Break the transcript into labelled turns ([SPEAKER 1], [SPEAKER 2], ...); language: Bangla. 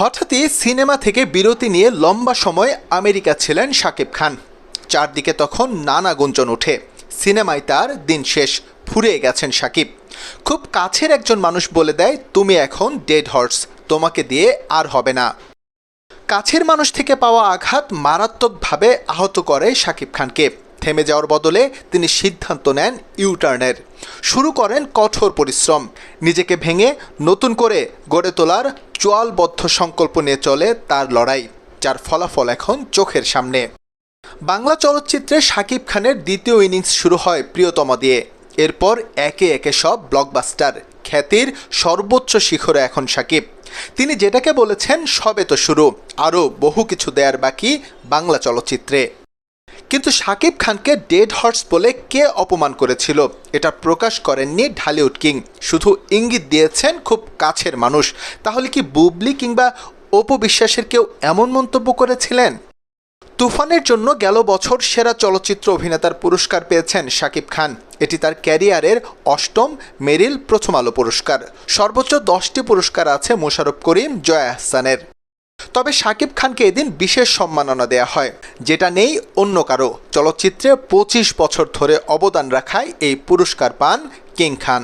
[SPEAKER 1] হঠাৎই সিনেমা থেকে বিরতি নিয়ে লম্বা সময় আমেরিকা ছিলেন শাকিব খান। চারদিকে তখন নানা গুঞ্জন ওঠে। সিনেমায় তার দিন শেষ, ফুরিয়ে গেছেন শাকিব। খুব কাছের একজন মানুষ বলে দেয়, তুমি এখন ডেড হর্স, তোমাকে দিয়ে আর হবে না। কাছের মানুষ থেকে পাওয়া আঘাত মারাত্মকভাবে আহত করে শাকিব খানকে। থেমে যাওয়ার বদলে তিনি সিদ্ধান্ত নেন ইউটার্নের। শুরু করেন কঠোর পরিশ্রম। নিজেকে ভেঙে নতুন করে গড়ে তোলার চোয়ালবদ্ধ সংকল্প নিয়ে চলে তার লড়াই, যার ফলাফল এখন চোখের সামনে। বাংলা চলচ্চিত্রে শাকিব খানের দ্বিতীয় ইনিংস শুরু হয় প্রিয়তমা দিয়ে। এরপর একে একে সব ব্লকবাস্টার, খ্যাতির সর্বোচ্চ শিখরে এখন শাকিব। তিনি যেটাকে বলেছেন, সবে তো শুরু, আরও বহু কিছু দেয়ার বাকি বাংলা চলচ্চিত্রে। কিন্তু শাকিব খানকে ডেড হর্স বলে কে অপমান করেছিল? এটা প্রকাশ করেননি ঢালিউড কিং শুধু ইঙ্গিত দিয়েছেন খুব কাছের মানুষ। তাহলে কি বুবলি কিংবা অপু বিশ্বাসের কেউ এমন মন্তব্য করেছিলেন? তুফানের জন্য গেল বছর সেরা চলচ্চিত্র অভিনেতার পুরস্কার পেয়েছেন শাকিব খান। এটি তার ক্যারিয়ারের অষ্টম মেরিল প্রথম আলো পুরস্কার। সর্বোচ্চ দশটি পুরস্কার আছে মোশাররফ করিম, জয়া আহসানের। তবে শাকিব খানকে এদিন বিশেষ সম্মাননা দেয়া হয়। যেটা নেই অন্য কারও। চলচ্চিত্রে পঁচিশ বছর ধরে অবদান রাখায় এই পুরস্কার পান কিং খান।